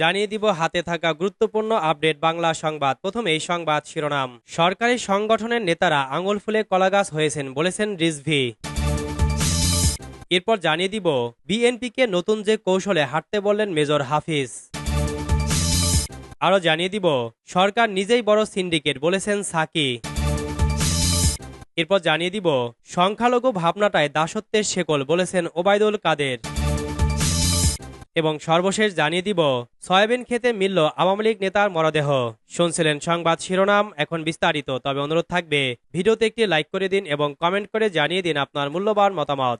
জানিয়ে দিব হাতে থাকা গুরুত্বপূর্ণ আপডেট বাংলা সংবাদ। প্রথমে এই সংবাদ শিরোনাম। সরকারি সংগঠনের নেতারা আঙুল ফুলে কলাগাছ হয়েছেন বলেছেন রিজভি। এরপর জানিয়ে দিব, বিএনপিকে নতুন যে কৌশলে হাঁটতে বললেন মেজর হাফিজ। আরও জানিয়ে দিব, সরকার নিজেই বড় সিন্ডিকেট বলেছেন সাকি। এরপর জানিয়ে দিব, সংখ্যালঘু ভাবনাটায় দাসত্বের শেকল বলেছেন ওবায়দুল কাদের। এবং সর্বশেষ জানিয়ে দিব, সয়াবিন খেতে মিলল আওয়ামী লীগ নেতার মরদেহ। শুনছিলেন সংবাদ শিরোনাম, এখন বিস্তারিত, তবে অনুরোধ থাকবে, ভিডিওতে একটি লাইক করে দিন এবং কমেন্ট করে জানিয়ে দিন আপনার মূল্যবান মতামত।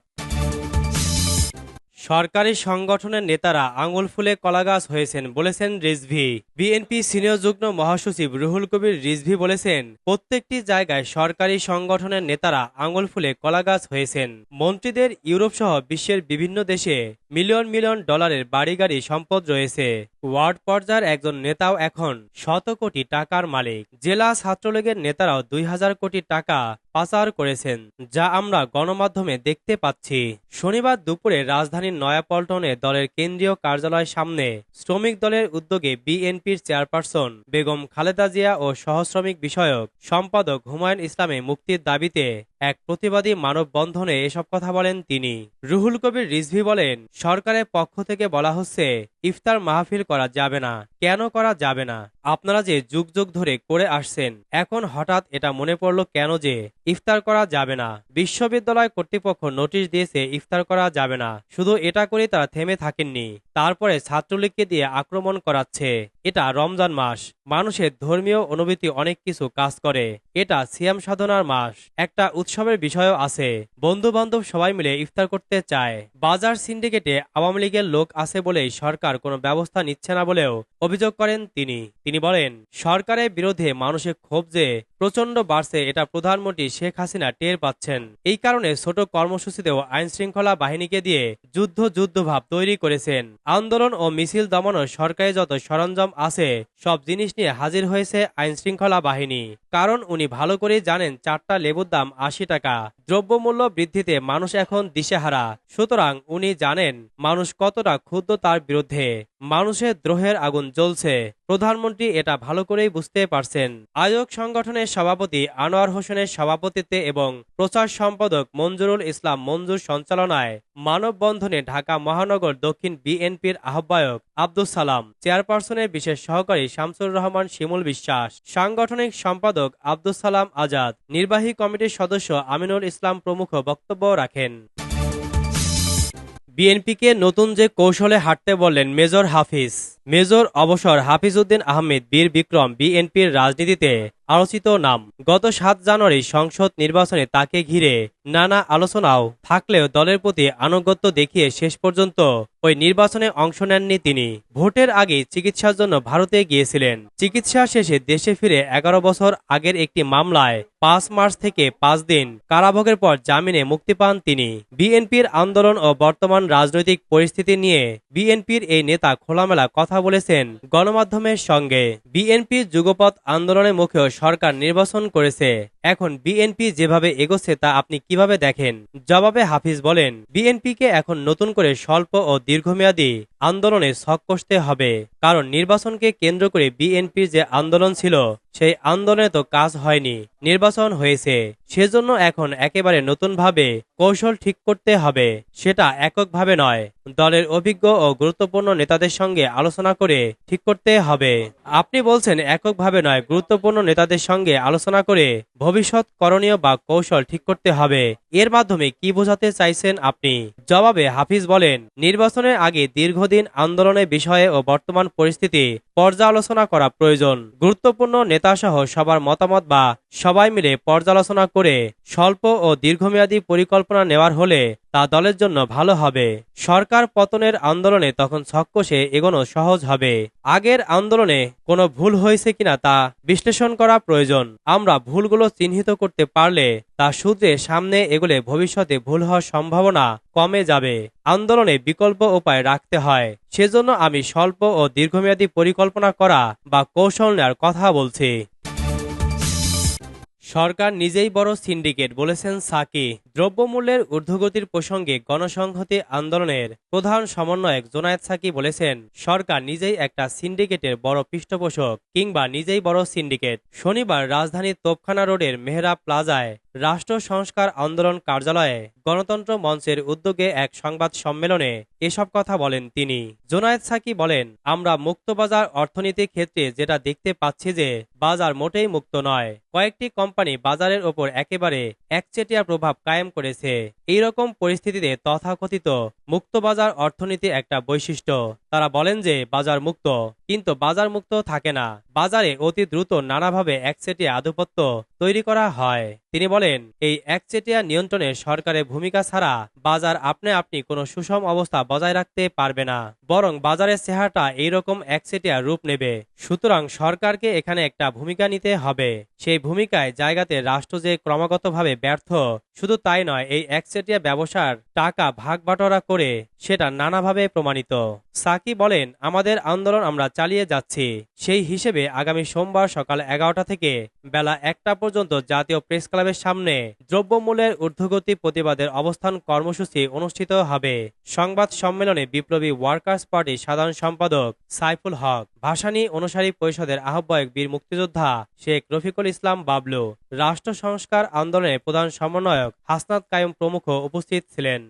সরকারি সংগঠনের নেতারা আঙুল ফুলে কলাগাছ হয়েছেন বলেছেন রিজভি। বিএনপি সিনিয়র যুগ্ম মহাসচিব রুহুল কবির রিজভি বলেছেন, প্রত্যেকটি জায়গায় সরকারি সংগঠনের নেতারা আঙুল ফুলে কলাগাছ হয়েছেন। মন্ত্রীদের ইউরোপ সহ বিশ্বের বিভিন্ন দেশে মিলিয়ন মিলিয়ন ডলারের বাড়ি গাড়ি সম্পদ রয়েছে। ওয়ার্ড পর্যায়ের একজন নেতাও এখন শত কোটি টাকার মালিক। জেলা ছাত্রলীগের নেতারাও দুই হাজার কোটি টাকা পাচার করেছেন, যা আমরা গণমাধ্যমে দেখতে পাচ্ছি। শনিবার দুপুরে রাজধানীর নয়াপল্টনে দলের কেন্দ্রীয় কার্যালয় সামনে শ্রমিক দলের উদ্যোগে বিএনপির চেয়ারপারসন বেগম খালেদা জিয়া ও সহশ্রমিক বিষয়ক সম্পাদক হুমায়ুন ইসলামে মুক্তির দাবিতে এক প্রতিবাদী মানববন্ধনে এসব কথা বলেন তিনি। রুহুল কবির রিজভি বলেন, সরকারের পক্ষ থেকে বলা হচ্ছে, ইফতার মাহফিল করা যাবে না। কেন করা যাবে না? আপনারা যে যুগ যুগ ধরে করে আসছেন, এখন হঠাৎ এটা মনে পড়ল কেন যে ইফতার করা যাবে না? বিশ্ববিদ্যালয় কর্তৃপক্ষ নোটিশ দিয়েছে ইফতার করা যাবে না। শুধু এটা করে তারা থেমে থাকেননি। তারপরে ছাত্রলীগকে দিয়ে আক্রমণ করাচ্ছে। এটা রমজান মাস। মানুষের ধর্মীয় অনুভূতি অনেক কিছু কাজ করে। এটা সিয়াম সাধনার মাস। একটা উৎসবের বিষয়ও আছে। বন্ধু বান্ধব সবাই মিলে ইফতার করতে চায়। বাজার সিন্ডিকেটে আওয়ামী লীগের লোক আছে বলেই সরকার কোনো ব্যবস্থা নিচ্ছে না বলেও অভিযোগ করেন তিনি। তিনি বলেন সরকারের বিরুদ্ধে মানুষের ক্ষোভ যে প্রচণ্ড বাড়ছে, এটা প্রধানমন্ত্রী শেখ হাসিনা টের পাচ্ছেন। এই কারণে ছোট কর্মসূচিতেও আইন শৃঙ্খলা বাহিনীকে দিয়ে যুদ্ধ যুদ্ধ ভাব তৈরি করেছেন। আন্দোলন ও মিছিল দমনও সরকারি যত সরঞ্জাম আছে, সব জিনিস নিয়ে হাজির হয়েছে আইন শৃঙ্খলা বাহিনী। কারণ উনি ভালো করে জানেন চারটা লেবুর দাম আশি টাকা, দ্রব্যমূল্য বৃদ্ধিতে মানুষ এখন দিশেহারা। সুতরাং উনি জানেন মানুষ কতটা ক্ষুদ্র তার বিরুদ্ধে। মানুষের দ্রোহের আগুন জ্বলছে। প্রধানমন্ত্রী এটা ভালো করেই বুঝতে পারছেন। আয়োগ সংগঠনের সভাপতি আনোয়ার হোসেনের সভাপতিত্বে এবং প্রচার সম্পাদক মঞ্জুরুল ইসলাম মঞ্জুর সঞ্চালনায় মানববন্ধনে ঢাকা মহানগর দক্ষিণ বিএনপির আহ্বায়ক আব্দুল সালাম, চেয়ারপারসনের বিশেষ সহকারী শামসুর রহমান শিমুল বিশ্বাস, সাংগঠনিক সম্পাদক আব্দুল সালাম আজাদ, নির্বাহী কমিটির সদস্য আমিনুল ইসলাম প্রমুখ বক্তব্য রাখেন। বিএনপিকে নতুন যে কৌশলে হাঁটতে বললেন মেজর হাফিজ, মেজর অবসর হাফিজ উদ্দিন আহমেদ বীর বিক্রম বিএনপির রাজনীতিতে আলোচিত নাম। গত সাত জানুয়ারি সংসদ নির্বাচনে তাকে ঘিরে নানা আলোচনাও থাকলেও দলের প্রতি আনুগত্য দেখিয়ে শেষ পর্যন্ত ওই নির্বাচনে অংশ নেননি তিনি। ভোটের আগে চিকিৎসার জন্য ভারতে গিয়েছিলেন। চিকিৎসা শেষে দেশে ফিরে এগারো বছর আগের একটি মামলায় পাঁচ মার্চ থেকে পাঁচ দিন কারাভোগের পর জামিনে মুক্তি পান তিনি। বিএনপির আন্দোলন ও বর্তমান রাজনৈতিক পরিস্থিতি নিয়ে বিএনপির এই নেতা খোলামেলা কথা বলেছেন গণমাধ্যমের সঙ্গে। বিএনপির যুগপথ আন্দোলনের মুখেও সরকার নির্বাচন করেছে। এখন বিএনপি যেভাবে এগোচ্ছে তা আপনি কীভাবে দেখেন? জবাবে হাফিজ বলেন, বিএনপিকে এখন নতুন করে স্বল্প ও দীর্ঘমেয়াদী আন্দোলনে ছক কষতে হবে। কারণ নির্বাচনকে কেন্দ্র করে বিএনপির যে আন্দোলন ছিল, সেই আন্দোলনে তো কাজ হয়নি, নির্বাচন হয়েছে। সেজন্য এখন একেবারে নতুনভাবে কৌশল ঠিক করতে হবে, সেটা এককভাবে নয়। দলের অভিজ্ঞ ও গুরুত্বপূর্ণ নেতাদের সঙ্গে আলোচনা করে ঠিক করতে হবে। আপনি বলছেন এককভাবে নয়, গুরুত্বপূর্ণ নেতাদের সঙ্গে আলোচনা করে ভবিষ্যৎ করণীয় বা কৌশল ঠিক করতে হবে। এর মাধ্যমে কি বোঝাতে চাইছেন আপনি? জবাবে হাফিজ বলেন, নির্বাচনের আগে দীর্ঘদিন আন্দোলনের বিষয়ে ও বর্তমান পরিস্থিতি পর্যালোচনা করা প্রয়োজন। গুরুত্বপূর্ণ নেতা সহ সবার মতামত বা সবাই মিলে পর্যালোচনা করে স্বল্প ও দীর্ঘমেয়াদী পরিকল্পনা নেওয়ার হলে তা দলের জন্য ভালো হবে। সরকার পতনের আন্দোলনে তখন ছক্কসে এগোনো সহজ হবে। আগের আন্দোলনে কোনো ভুল হয়েছে কিনা তা বিশ্লেষণ করা প্রয়োজন। আমরা ভুলগুলো চিহ্নিত করতে পারলে তা সূত্রে সামনে এগোলে ভবিষ্যতে ভুল হওয়ার সম্ভাবনা কমে যাবে। আন্দোলনে বিকল্প উপায় রাখতে হয়। সেজন্য আমি স্বল্প ও দীর্ঘমেয়াদী পরিকল্পনা করা বা কৌশল নেওয়ার কথা বলছি। সরকার নিজেই বড় সিন্ডিকেট বলেছেন সাকি। দ্রব্যমূল্যের ঊর্ধ্বগতির প্রসঙ্গে গণসংহতি আন্দোলনের প্রধান সমন্বয়ক জোনায়েদ সাকি বলেছেন, সরকার নিজেই একটা সিন্ডিকেটের বড় পৃষ্ঠপোষক কিংবা নিজেই বড় সিন্ডিকেট। শনিবার রাজধানীর তোপখানা রোডের মেহরা প্লাজায় রাষ্ট্র সংস্কার আন্দোলন কার্যালয়ে গণতন্ত্র মঞ্চের উদ্যোগে এক সংবাদ সম্মেলনে এসব কথা বলেন তিনি। জোনায়েদ সাকি বলেন, আমরা মুক্তবাজার অর্থনীতির ক্ষেত্রে যেটা দেখতে পাচ্ছি যে বাজার মোটেই মুক্ত নয়। কয়েকটি কোম্পানি বাজারের ওপর একেবারে একচেটিয়া প্রভাব কায়েম করেছে। এইরকম পরিস্থিতিতে তথাকথিত মুক্তবাজার অর্থনীতি একটা বৈশিষ্ট্য। তারা বলেন যে, বাজার মুক্ত, কিন্তু বাজার মুক্ত থাকে না। বাজারে অতি দ্রুত নানাভাবে একচেটিয়া আধিপত্য তৈরি করা হয়। তিনি বলেন, এই একচেটিয়া নিয়ন্ত্রণে সরকারের ভূমিকা ছাড়া বাজার আপনি আপনি কোনো সুষম অবস্থা বজায় রাখতে পারবে না। বরং বাজারের চেহারাটা এইরকম একচেটিয়া রূপ নেবে। সুতরাং সরকারকে এখানে একটা ভূমিকা নিতে হবে। সেই ভূমিকায় জায়গাতে রাষ্ট্র যে ক্রমাগতভাবে ব্যর্থ, শুধু তাই নয়, এই একচেটিয়া ব্যবসার টাকা ভাগ বাটোয়ারা সেটা নানাভাবে প্রমাণিত। সাকি বলেন, আমাদের আন্দোলন আমরা চালিয়ে যাচ্ছি। সেই হিসেবে আগামী সোমবার সকাল এগারোটা থেকে বেলা একটা পর্যন্ত জাতীয় প্রেস ক্লাবের সামনে দ্রব্যমূল্যের ঊর্ধ্বগতি প্রতিবাদের অবস্থান কর্মসূচি অনুষ্ঠিত হবে। সংবাদ সম্মেলনে বিপ্লবী ওয়ার্কার্স পার্টির সাধারণ সম্পাদক সাইফুল হক, ভাসানী অনুসারী পরিষদের আহ্বায়ক বীর মুক্তিযোদ্ধা শেখ রফিকুল ইসলাম বাবলু, রাষ্ট্র সংস্কার আন্দোলনের প্রধান সমন্বয়ক হাসনাত কায়ুম প্রমুখ উপস্থিত ছিলেন।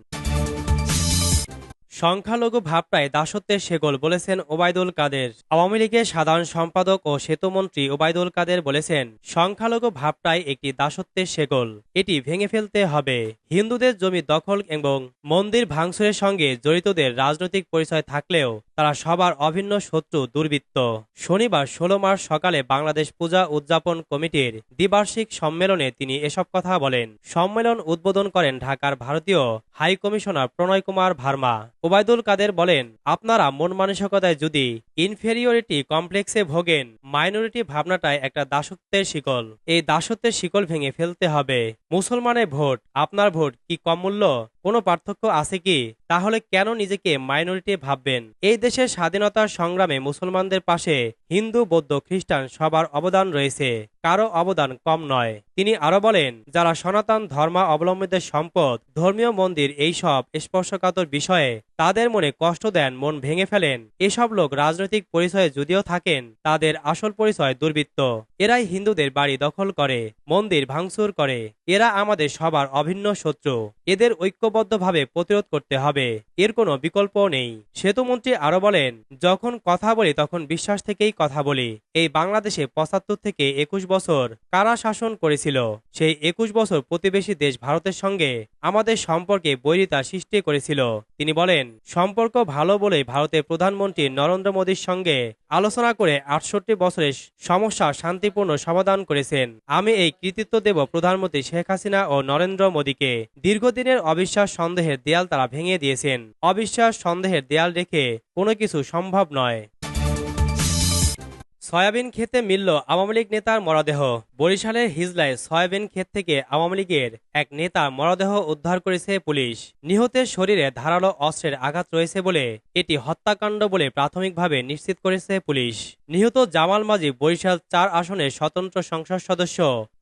সংখ্যালঘু ভাবটাই দাসত্বের সেগোল বলেছেন ওবায়দুল কাদের। আওয়ামী লীগের সাধারণ সম্পাদক ও সেতুমন্ত্রী ওবায়দুল কাদের বলেছেন, সংখ্যালঘু ভাবটাই একটি দাসত্বের সেগোল। এটি ভেঙে ফেলতে হবে। হিন্দুদের জমি দখল এবং মন্দির ভাঙচুরের সঙ্গে জড়িতদের রাজনৈতিক পরিচয় থাকলেও তারা সবার অভিন্ন শত্রু, দুর্বৃত্ত। শনিবার ষোলো মার্চ সকালে বাংলাদেশ পূজা উদযাপন কমিটির দ্বিবার্ষিক সম্মেলনে তিনি এসব কথা বলেন। সম্মেলন উদ্বোধন করেন ঢাকার ভারতীয় হাই কমিশনার প্রণয় কুমার ভার্মা। ওবায়দুল কাদের বলেন, আপনারা মন মানসিকতায় যদি ইনফেরিয়রিটি কমপ্লেক্সে ভোগেন মাইনরিটি ভাবনাটাই একটা দাসত্বের শিকল। এই দাসত্বের শিকল ভেঙে ফেলতে হবে। মুসলমানের ভোট, আপনার ভোট কি কম মূল্য? কোনো পার্থক্য আছে কি? তাহলে কেন নিজেকে মাইনরিটি ভাববেন? এই দেশের স্বাধীনতার সংগ্রামে মুসলমানদের পাশে হিন্দু, বৌদ্ধ, খ্রিস্টান সবার অবদান রয়েছে। কারও অবদান কম নয়। তিনি আরও বলেন, যারা সনাতন ধর্মা অবলম্বীদের সম্পদ, ধর্মীয় মন্দির এইসব স্পর্শকাতর বিষয়ে তাদের মনে কষ্ট দেন, মন ভেঙে ফেলেন। এসব লোক রাজনৈতিক পরিচয়ে যদিও থাকেন, তাদের আসল পরিচয় দুর্বৃত্ত। এরাই হিন্দুদের বাড়ি দখল করে, মন্দির ভাঙচুর করে। এরা আমাদের সবার অভিন্ন শত্রু। এদের ঐক্যবদ্ধভাবে প্রতিরোধ করতে হবে। এর কোনো বিকল্প নেই। সেতুমন্ত্রী আরও বলেন, যখন কথা বলি, তখন বিশ্বাস থেকেই কথা বলি। এই বাংলাদেশে পঁচাত্তর থেকে একুশ বছর কারা শাসন করেছিল? সেই একুশ বছর প্রতিবেশী দেশ ভারতের সঙ্গে আমাদের সম্পর্কে বৈরিতা সৃষ্টি করেছিল। তিনি বলেন, সম্পর্ক ভালো বলে ভারতের প্রধানমন্ত্রী নরেন্দ্র মোদীর সঙ্গে আলোচনা করে আটষট্টি বছরের সমস্যা শান্তিপূর্ণ সমাধান করেছেন। আমি এই কৃতিত্ব দেব প্রধানমন্ত্রী শেখ হাসিনা ও নরেন্দ্র মোদীকে। দীর্ঘদিনের অবিশ্বাস সন্দেহের দেয়াল তারা ভেঙে দিয়েছেন। অবিশ্বাস সন্দেহের দেয়াল রেখে কোনো কিছু সম্ভব নয়। সয়াবিন খেতে মিলল আওয়ামী লীগ নেতার মরদেহ। বরিশালের হিজলায় সয়াবিন ক্ষেত থেকে আওয়ামী লীগের এক নেতার মরদেহ উদ্ধার করেছে পুলিশ। নিহতের শরীরে ধারালো অস্ত্রের আঘাত রয়েছে বলে এটি হত্যাকাণ্ড বলে প্রাথমিকভাবে নিশ্চিত করেছে পুলিশ। নিহত জামাল মাঝি বরিশাল চার আসনের স্বতন্ত্র সংসদ সদস্য,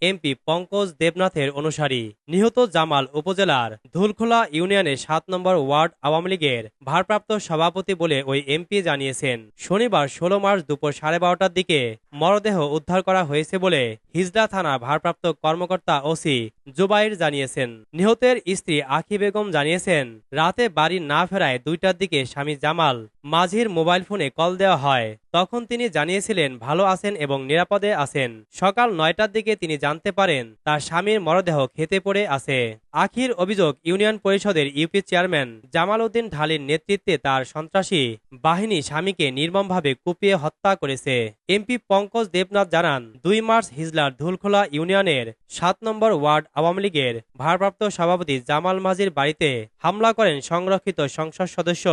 এমপি পঙ্কজ দেবনাথের অনুসারী। নিহত জামাল উপজেলার ধুলখোলা ইউনিয়নের সাত নম্বর ওয়ার্ড আওয়ামী লীগের ভারপ্রাপ্ত সভাপতি বলে ওই এমপি জানিয়েছেন। শনিবার ষোলো মার্চ দুপুর সাড়ে বারোটার দিকে মরদেহ উদ্ধার করা হয়েছে বলে হিজড়া থানা ভারপ্রাপ্ত কর্মকর্তা ওসি জুবাইর জানিয়েছেন। নিহতের স্ত্রী আখি বেগম জানিয়েছেন, রাতে বাড়ি না ফেরায় দুইটার দিকে স্বামী জামাল মাঝির মোবাইল ফোনে কল দেওয়া হয়। তখন তিনি জানিয়েছিলেন, ভালো আছেন এবং নিরাপদে আছেন। সকাল নয়টার দিকে তিনি জানতে পারেন, তার স্বামীর মরদেহ খেতে পড়ে আছে। আখির অভিযোগ ইউনিয়ন পরিষদের ইউপি চেয়ারম্যান জামাল উদ্দিন ঢালির নেতৃত্বে তার সন্ত্রাসী বাহিনী স্বামীকে নির্মমভাবে কুপিয়ে হত্যা করেছে। এমপি পঙ্কজ দেবনাথ জানান, দুই মার্চ হিজলার ধুলখোলা ইউনিয়নের সাত নম্বর ওয়ার্ড আওয়ামী লীগের ভারপ্রাপ্ত সভাপতি জামাল মাজির বাড়িতে হামলা করেন সংরক্ষিত সংসদ সদস্য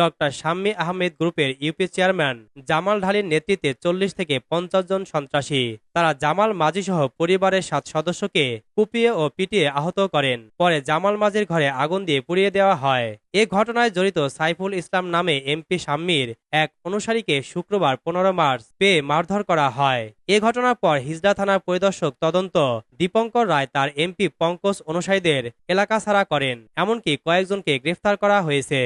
ডক্টর শাম্মী আহমেদ গ্রুপের ইউপি চেয়ারম্যান জামাল ঢালির নেতৃত্বে চল্লিশ থেকে পঞ্চাশ জন সন্ত্রাসী। তারা জামাল মাঝি সহ পরিবারের সাত সদস্যকে কুপিয়ে ও পিটিয়ে আহত করেন। পরে জামাল মাঝির ঘরে আগুন দিয়ে পুড়িয়ে দেওয়া হয়। এ ঘটনায় জড়িত সাইফুল ইসলাম নামে এমপি শাম্মীর এক অনুসারীকে শুক্রবার পনেরো মার্চ পেয়ে মারধর করা হয়। এ ঘটনার পর হিজড়া থানার পরিদর্শক তদন্ত দীপঙ্কর রায় তার এমপি পঙ্কজ অনুসারীদের এলাকা ছাড়া করেন। এমনকি কয়েকজনকে গ্রেফতার করা হয়েছে।